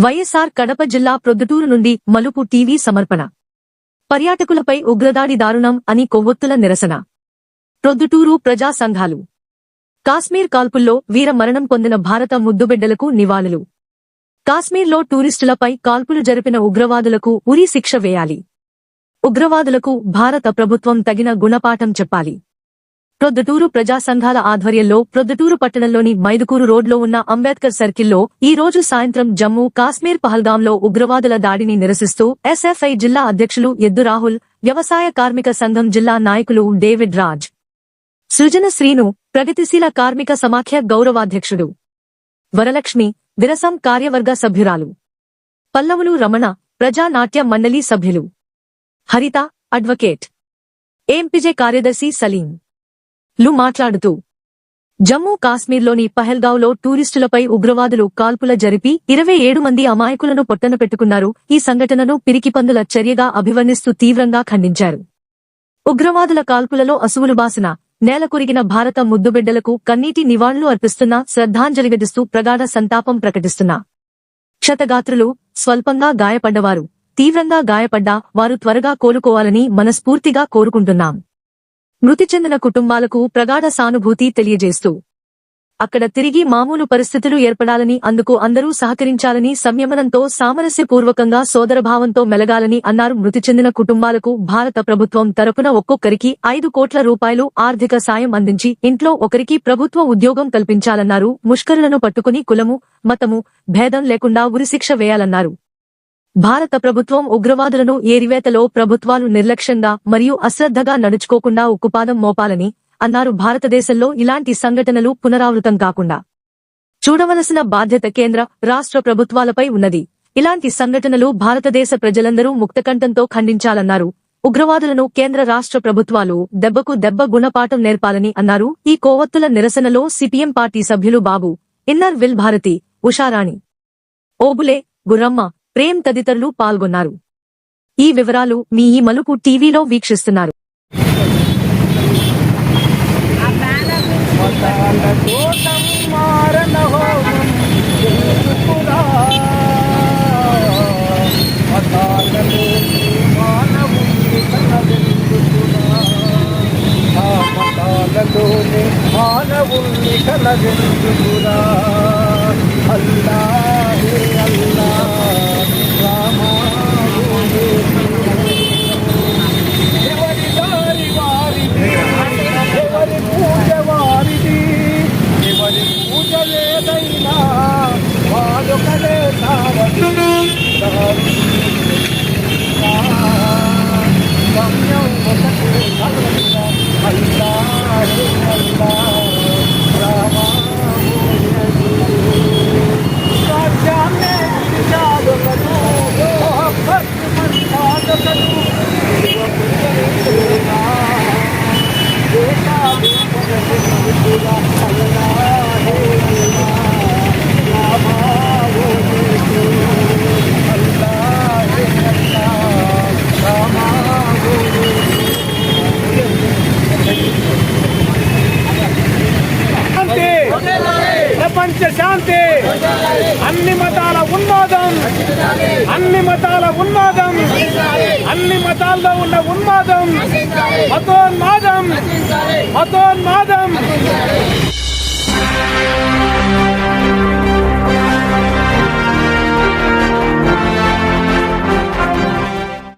వైఎస్ఆర్ కడప జిల్లా ప్రొద్దుటూరు నుండి మలుపు టీవీ సమర్పణ. పర్యాటకులపై ఉగ్రదాడి దారుణం అని కొవ్వొత్తుల నిరసన. ప్రొద్దుటూరు ప్రజా సంఘాలు. కాశ్మీర్ కాల్పుల్లో వీర మరణం పొందిన భారత ముద్దుబిడ్డలకు నివాళులు. కాశ్మీర్లో టూరిస్టులపై కాల్పులు జరిపిన ఉగ్రవాదులకు ఉరి శిక్ష వేయాలి. ఉగ్రవాదులకు భారత ప్రభుత్వం తగిన గుణపాఠం చెప్పాలి. ప్రొద్దుటూరు ప్రజా సంఘాల ఆధ్వర్యంలో ప్రొద్దుటూరు పట్టణంలోని మైదుకూరు రోడ్లో ఉన్న అంబేద్కర్ సర్కిల్లో ఈ రోజు సాయంత్రం జమ్మూ కాశ్మీర్ పహల్గాంలో ఉగ్రవాదుల దాడిని నిరసిస్తూ ఎస్ఎఫ్ఐ జిల్లా అధ్యక్షులు ఎద్దు రాహుల్ వ్యవసాయ కార్మిక సంఘం జిల్లా నాయకులు డేవిడ్ రాజ్ సృజన శ్రీను ప్రగతిశీల కార్మిక సమాఖ్య గౌరవాధ్యక్షుడు వరలక్ష్మి విరసం కార్యవర్గ సభ్యురాలు పల్లవులు రమణ ప్రజా నాట్య మండలి సభ్యులు హరిత అడ్వకేట్ ఏంపిజే కార్యదర్శి సలీం. లు మాట్లాడుతూ జమ్మూ కాశ్మీర్లోని పహల్గావ్లో టూరిస్టులపై ఉగ్రవాదులు కాల్పుల జరిపి ఇరవై ఏడు మంది అమాయకులను పొట్టన పెట్టుకున్నారు. ఈ సంఘటనను పిరికిపందుల చర్యగా అభివర్ణిస్తూ తీవ్రంగా ఖండించారు. ఉగ్రవాదుల కాల్పులలో అసువులు బాసిన నేలకొరిగిన భారత ముద్దుబిడ్డలకు కన్నీటి నివాళులు అర్పిస్తున్నా శ్రద్ధాంజలి విధిస్తూ ప్రగాఢ సంతాపం ప్రకటిస్తున్నా. క్షతగాత్రులు స్వల్పంగా గాయపడ్డవారు. తీవ్రంగా గాయపడ్డా వారు త్వరగా కోలుకోవాలని మనస్ఫూర్తిగా కోరుకుంటున్నాం. మృతి చెందిన కుటుంబాలకు ప్రగాఢ సానుభూతి తెలియజేస్తూ అక్కడ తిరిగి మామూలు పరిస్థితులు ఏర్పడాలని అందుకు అందరూ సహకరించాలని సంయమనంతో సామరస్యపూర్వకంగా సోదరభావంతో మెలగాలని అన్నారు. మృతి చెందిన కుటుంబాలకు భారత ప్రభుత్వం తరపున ఒక్కొక్కరికి ఐదు కోట్ల రూపాయలు ఆర్థిక సాయం అందించి ఇంట్లో ఒకరికి ప్రభుత్వ ఉద్యోగం కల్పించాలన్నారు. ముష్కరులను పట్టుకుని కులము మతము భేదం లేకుండా ఉరిశిక్ష వేయాలన్నారు. భారత ప్రభుత్వం ఉగ్రవాదులను ఏరివేతలో ప్రభుత్వాలు నిర్లక్ష్యంగా మరియు అశ్రద్ధగా నడుచుకోకుండా ఉక్కుపాదం మోపాలని అన్నారు భారతదేశంలో ఇలాంటి సంఘటనలు పునరావృతం కాకుండా. చూడవలసిన బాధ్యత కేంద్ర రాష్ట్ర ప్రభుత్వాలపై ఉన్నది. ఇలాంటి సంఘటనలు భారతదేశ ప్రజలందరూ ముక్తకంఠంతో ఖండించాలన్నారు. ఉగ్రవాదులను కేంద్ర రాష్ట్ర ప్రభుత్వాలు దెబ్బకు దెబ్బ గుణపాఠం నేర్పాలని అన్నారు. ఈ కోవత్తుల నిరసనలో సిపిఎం పార్టీ సభ్యులు బాబు ఇన్నర్ విల్ భారతి ఉషారాణి. ఓబులే గురమ్మ ప్రేమ్ తదితరులు పాల్గొన్నారు. ఈ వివరాలు మీ ఈ మలుపు టీవీలో వీక్షిస్తున్నారు. మానవుల్ని కలగెందుకురా అల్లా Hãy subscribe ప్రపంచ శాంతి. అన్ని మతాల ఉన్మాదం. అన్ని మతాల ఉన్మాదం. అన్ని మతాల్లో ఉన్న ఉన్మాదం. మతోన్మాదం. మతోన్మాదం.